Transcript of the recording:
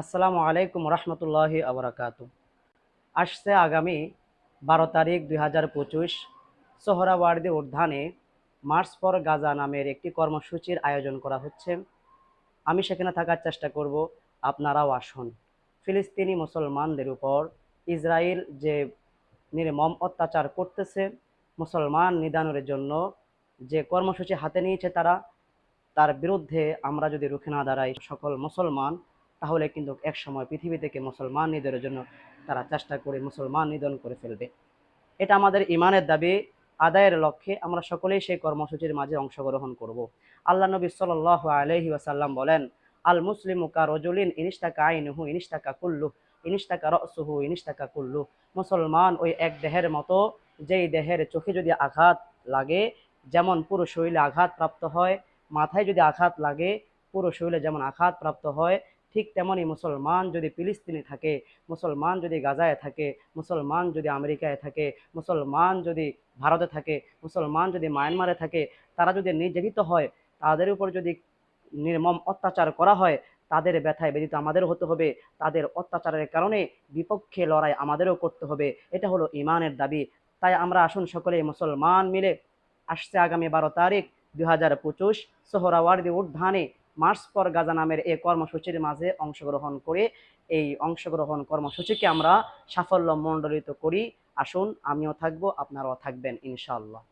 আসসালামু আলাইকুম রহমতুল্লাহি আবরাকাত আসছে আগামী বারো তারিখ দুই হাজার পঁচিশ সোহরাওয়ার্দী উদ্যানে মার্চ ফর গাজা নামের একটি কর্মসূচির আয়োজন করা হচ্ছে। আমি সেখানে থাকার চেষ্টা করব, আপনারাও আসুন। ফিলিস্তিনি মুসলমানদের উপর ইসরায়েল যে নির্মম অত্যাচার করতেছে, মুসলমান নিদানের জন্য যে কর্মসূচি হাতে নিয়েছে তারা, তার বিরুদ্ধে আমরা যদি রুখে না দাঁড়াই, সকল মুসলমান তাহলে কিন্তু এক সময় পৃথিবী থেকে মুসলমান নিধনের জন্য তারা চেষ্টা করে মুসলমান নিধন করে ফেলবে। এটা আমাদের ইমানের দাবি, আদায়ের লক্ষ্যে আমরা সকলেই সেই কর্মসূচির মাঝে অংশগ্রহণ করব। আল্লাহ নবী সাল আলহি ওয়াসাল্লাম বলেন, আল মুসলিম কা রজুলিন ইনিস্তাকা আইনুহু ইনিস্তাকা কুল্লু ইনিস্তাকা রসুহু ইনিস্তাকা কুল্লু মুসলমান ওই এক দেহের মতো, যেই দেহের চোখে যদি আঘাত লাগে, যেমন পুরো শরীরে আঘাত প্রাপ্ত হয়, মাথায় যদি আঘাত লাগে পুরো শরীরে যেমন আঘাত প্রাপ্ত হয় ঠিক তেমনই মুসলমান যদি ফিলিস্তিনে থাকে, মুসলমান যদি গাজায় থাকে, মুসলমান যদি আমেরিকায় থাকে, মুসলমান যদি ভারতে থাকে, মুসলমান যদি মায়ানমারে থাকে, তারা যদি নির্যাতিত হয়, তাদের উপর যদি নির্মম অত্যাচার করা হয়, তাদের ব্যথায় ব্যতীত আমাদেরও হতে হবে। তাদের অত্যাচারের কারণে বিপক্ষে লড়াই আমাদেরও করতে হবে। এটা হলো ইমানের দাবি। তাই আমরা আসুন সকলে মুসলমান মিলে আসছে আগামী বারো তারিখ দুই হাজার পঁচিশ সোহরাওয়ার্দি উদ্যানে মার্চ পর গাজা নামের এই কর্মসূচির মাঝে অংশগ্রহণ করে এই অংশগ্রহণ কর্মসূচিকে আমরা সাফল্য মণ্ডলিত করি। আসুন, আমিও থাকব, আপনারাও থাকবেন, ইনশাআল্লাহ।